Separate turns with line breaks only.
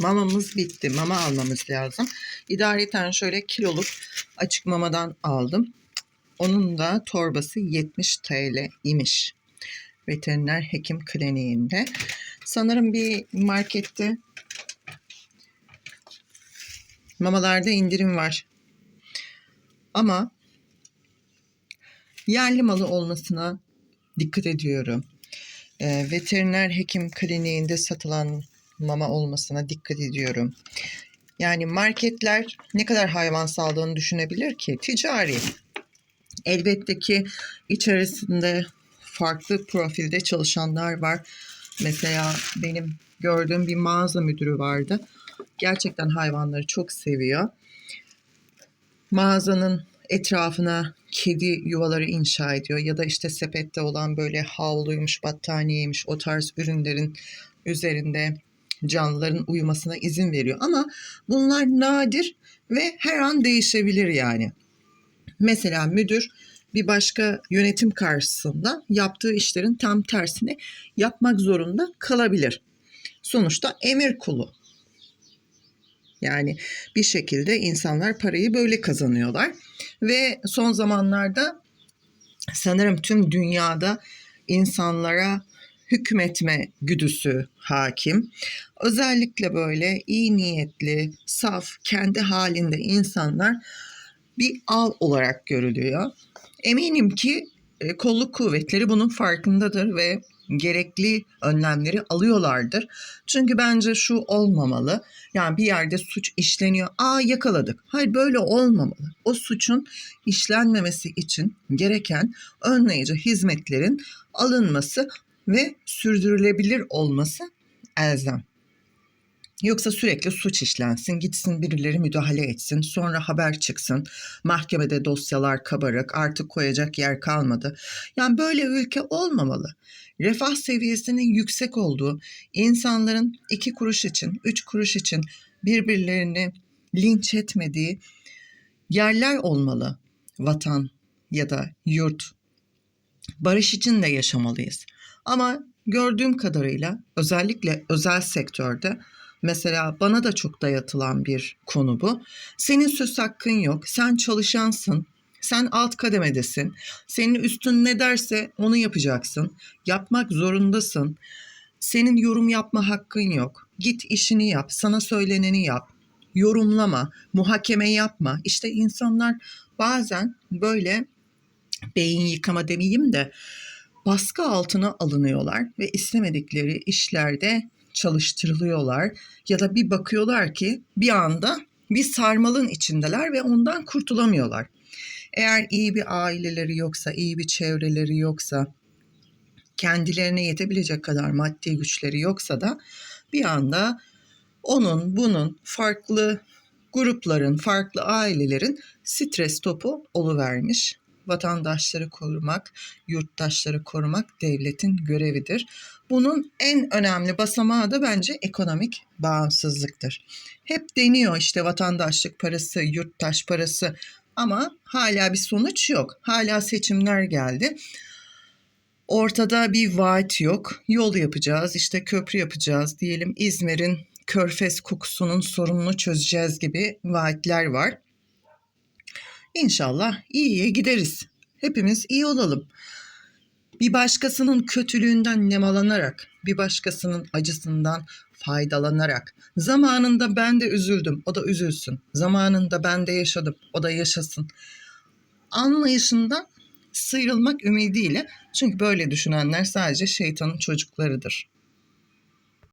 Mamamız bitti. Mama almamız lazım. İdareten şöyle kiloluk açık mamadan aldım. Onun da torbası 70 TL imiş. Veteriner hekim kliniğinde. Sanırım bir markette mamalarda indirim var. Ama yerli malı olmasına dikkat ediyorum. Ee, veteriner hekim kliniğinde satılan mama olmasına dikkat ediyorum. Yani marketler ne kadar hayvan sağlığını düşünebilir ki? Ticari. Elbette ki içerisinde farklı profilde çalışanlar var. Mesela benim gördüğüm bir mağaza müdürü vardı. Gerçekten hayvanları çok seviyor. Mağazanın etrafına kedi yuvaları inşa ediyor ya da işte sepette olan böyle havluymuş, battaniyeymiş o tarz ürünlerin üzerinde canlıların uyumasına izin veriyor. Ama bunlar nadir ve her an değişebilir yani. Mesela müdür bir başka yönetim karşısında yaptığı işlerin tam tersini yapmak zorunda kalabilir. Sonuçta emir kulu. Yani bir şekilde insanlar parayı böyle kazanıyorlar. Ve son zamanlarda sanırım tüm dünyada insanlara hükmetme güdüsü hakim. Özellikle böyle iyi niyetli, saf, kendi halinde insanlar bir av olarak görülüyor. Eminim ki e, kolluk kuvvetleri bunun farkındadır ve gerekli önlemleri alıyorlardır. Çünkü bence şu olmamalı. Yani bir yerde suç işleniyor. Aa yakaladık. Hayır böyle olmamalı. O suçun işlenmemesi için gereken önleyici hizmetlerin alınması ve sürdürülebilir olması elzem. Yoksa sürekli suç işlensin, gitsin birileri müdahale etsin, sonra haber çıksın, mahkemede dosyalar kabarık, artık koyacak yer kalmadı. Yani böyle ülke olmamalı. Refah seviyesinin yüksek olduğu, insanların iki kuruş için, üç kuruş için birbirlerini linç etmediği yerler olmalı. Vatan ya da yurt. Barış için de yaşamalıyız. Ama gördüğüm kadarıyla özellikle özel sektörde Mesela bana da çok dayatılan bir konu bu. Senin söz hakkın yok. Sen çalışansın. Sen alt kademedesin. Senin üstün ne derse onu yapacaksın. Yapmak zorundasın. Senin yorum yapma hakkın yok. Git işini yap. Sana söyleneni yap. Yorumlama, muhakeme yapma. İşte insanlar bazen böyle beyin yıkama demeyeyim de baskı altına alınıyorlar ve istemedikleri işlerde çalıştırılıyorlar ya da bir bakıyorlar ki bir anda bir sarmalın içindeler ve ondan kurtulamıyorlar. Eğer iyi bir aileleri yoksa, iyi bir çevreleri yoksa, kendilerine yetebilecek kadar maddi güçleri yoksa da bir anda onun bunun farklı grupların, farklı ailelerin stres topu oluvermiş vatandaşları korumak, yurttaşları korumak devletin görevidir. Bunun en önemli basamağı da bence ekonomik bağımsızlıktır. Hep deniyor işte vatandaşlık parası, yurttaş parası ama hala bir sonuç yok. Hala seçimler geldi. Ortada bir vaat yok. Yol yapacağız, işte köprü yapacağız diyelim İzmir'in körfez kokusunun sorununu çözeceğiz gibi vaatler var. İnşallah iyiye gideriz. Hepimiz iyi olalım. Bir başkasının kötülüğünden nemalanarak, bir başkasının acısından faydalanarak, zamanında ben de üzüldüm, o da üzülsün. Zamanında ben de yaşadım, o da yaşasın. Anlayışından sıyrılmak ümidiyle çünkü böyle düşünenler sadece şeytanın çocuklarıdır.